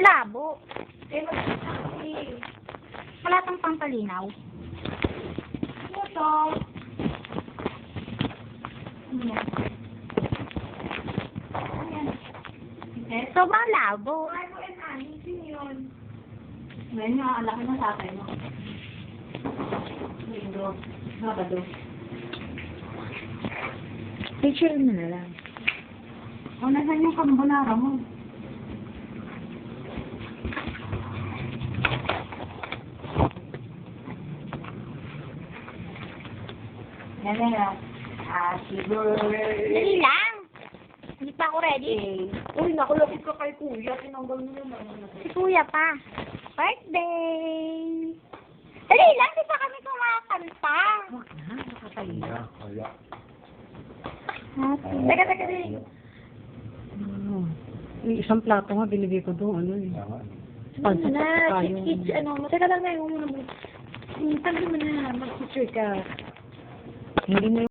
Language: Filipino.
labo. Eh. Wala tang pampalinaw. Ano to? Ano yan? Ano yan? Eh, Sobrang labo. Ay, mo and honey. Sino yun? Ngayon nga, ang laki ng tatay mo. Linggo. Sabado. Picture mo na lang. O, nasan yung kambonara mo? Yan na. Happy birthday. Dali lang. Hindi pa ako ready. Uy, nakulapit ka kay kuya. Tinanggal mo naman. Si kuya pa. Birthday! Dali lang, di pa kami kumakanta. Huwag na, nakakaliya. Happy. Teka, teka, teka. Hmm. Yung isang plato nga, binigay ko doon. Ano eh. Ano Pansit na, saka kids, kids, ano mo. Teka lang na, yung muna mo. Tagal mo na, mag-picture ka. Hindi mo